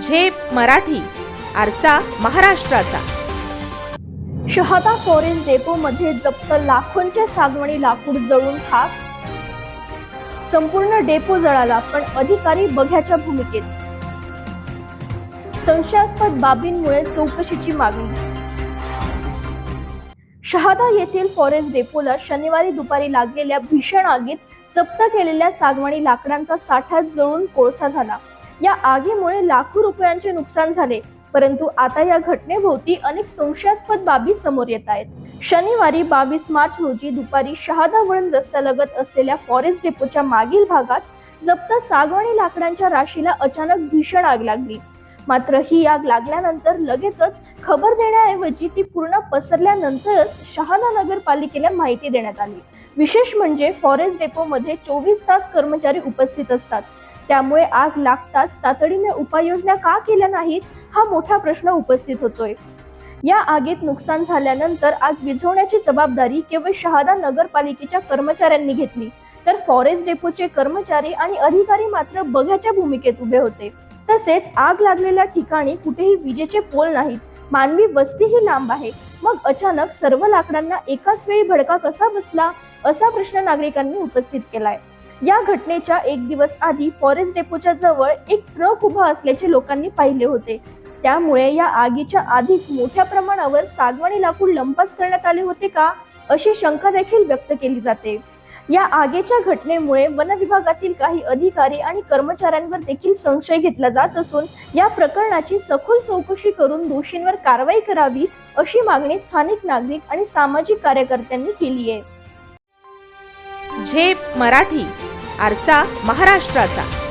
झेप मराठी आरसा महाराष्ट्राचा. शहादा फॉरेस्ट डेपोमध्ये जप्त लाखोंच्या सागवणी लाकूड जळून खाक. संपूर्ण डेपो जळाला पण अधिकारी बघ्याच्या भूमिकेत. संशयास्पद बाबींमुळे चौकशीची मागणी. शहादा येथील फॉरेस्ट डेपोला शनिवारी दुपारी लागलेल्या भीषण आगीत जप्त केलेल्या सागवणी लाकडांचा साठा जळून कोळसा झाला. या आगीमुळे लाखो रुपयांचे नुकसान झाले. परंतु आता या घटनेभोवती अनेक संशयास्पद बाबी समोर येत आहेत. शनिवारी बावीस मार्च रोजी दुपारी शहादा वळण रस्त्यालगत असलेल्या फॉरेस्ट डेपोच्या मागील भागात जप्त सागवाणी लाकडांच्या राशीला अचानक भीषण आग लागली. मात्र ही आग लागल्यानंतर लगेचच खबर देण्याऐवजी ती पूर्ण पसरल्यानंतरच शहादा नगरपालिकेला माहिती देण्यात आली. विशेष म्हणजे फॉरेस्ट डेपोमध्ये चोवीस तास कर्मचारी उपस्थित असतात. त्यामुळे आग लागताच तातडीने उपाययोजना का केल्या नाहीत हा मोठा प्रश्न उपस्थित होतोय. या आगीत नुकसान झाल्यानंतर आग विझवण्याची जबाबदारी केवळ शहादा नगरपालिकेच्या कर्मचाऱ्यांनी घेतली. तर फॉरेस्ट डेपोचे कर्मचारी आणि अधिकारी मात्र बघ्याच्या भूमिकेत उभे होते. तसेच आग लागलेल्या ठिकाणी कुठेही विजेचे पोल नाहीत. मानवी वस्तीही लांब आहे. मग अचानक सर्व लाकडांना एकाच वेळी भडका कसा बसला? असा प्रश्न नागरिकांनी उपस्थित केलाय. या घटनेच्या एक दिवस आधी फॉरेस्ट डेपोच्या जवळ एक ट्रक उभा असल्याचे लोकांनी पाहिले होते. त्यामुळे या आगीच्या आधीच मोठ्या प्रमाणावर सागवानी लाकूड लंपास करण्यात आले होते का अशी शंका देखील व्यक्त केली जाते. या आगीच्या घटनेमुळे वन विभागातील काही अधिकारी आणि कर्मचाऱ्यांवर देखील संशय घेतला जात असून या प्रकरणाची सखोल चौकशी करून दोषींवर कारवाई करावी अशी मागणी स्थानिक नागरिक आणि सामाजिक कार्यकर्त्यांनी केली आहे झेप मराठी. आरसा महाराष्ट्राचा.